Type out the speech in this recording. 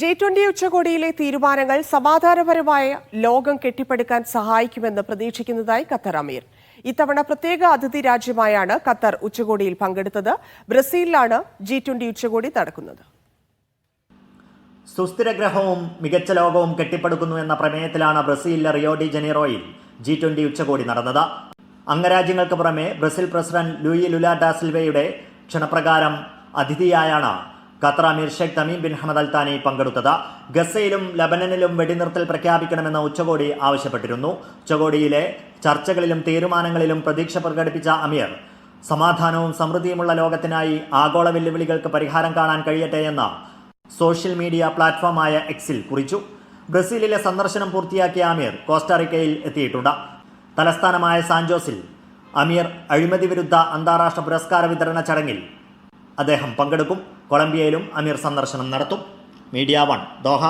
G twenty ഉച്ചകോടിയിലെ തീരുമാനങ്ങൾ സമാധാനപരമായ ലോകം കെട്ടിപ്പടുക്കാൻ സഹായിക്കുമെന്ന് പ്രതീക്ഷിക്കുന്നതായി ഖത്തർ അമീർ. ഇത്തവണ പ്രത്യേക അതിഥി രാജ്യമായാണ് ഖത്തർ ഉച്ചകോടിയിൽ പങ്കെടുത്തത്. ബ്രസീലിലാണ് ജി ട്വന്റി ഉച്ചകോടി നടക്കുന്നത്. സുസ്ഥിര ഗ്രഹവും മികച്ച ലോകവും കെട്ടിപ്പടുക്കുന്നു എന്ന പ്രമേയത്തിലാണ് ബ്രസീലിലെ റിയോ ഡി ജനീറോയിൽ ജി ട്വന്റി ഉച്ചകോടി നടന്നത്. അംഗരാജ്യങ്ങൾക്ക് പുറമെ ബ്രസീൽ പ്രസിഡന്റ് ലൂയി ലുല ഡാസിൽവയുടെ ക്ഷണപ്രകാരം അതിഥിയായാണ് ഖത്തർ അമീർ Sheikh Tamim bin Hamad Al Thani പങ്കെടുത്തത്. ഗസയിലും ലബനനിലും വെടിനിർത്തൽ പ്രഖ്യാപിക്കണമെന്ന് ഉച്ചകോടി ആവശ്യപ്പെട്ടിരുന്നു. ഉച്ചകോടിയിലെ ചർച്ചകളിലും തീരുമാനങ്ങളിലും പ്രതീക്ഷ പ്രകടിപ്പിച്ച അമീർ സമാധാനവും സമൃദ്ധിയുമുള്ള ലോകത്തിനായി ആഗോള വെല്ലുവിളികൾക്ക് പരിഹാരം കാണാൻ കഴിയട്ടെ എന്ന് സോഷ്യൽ മീഡിയ പ്ലാറ്റ്ഫോമായ എക്സിൽ കുറിച്ചു. ബ്രസീലിലെ സന്ദർശനം പൂർത്തിയാക്കിയ അമീർ കോസ്റ്റാറിക്കയിൽ എത്തിയിട്ടുണ്ട്. തലസ്ഥാനമായ സാൻജോസിൽ അമീർ അഴിമതി വിരുദ്ധ അന്താരാഷ്ട്ര പുരസ്കാര വിതരണ ചടങ്ങിൽ അദ്ദേഹം പങ്കെടുക്കും. കൊളംബിയയിലും അമീർ സന്ദർശനം നടത്തും. Media one Doha.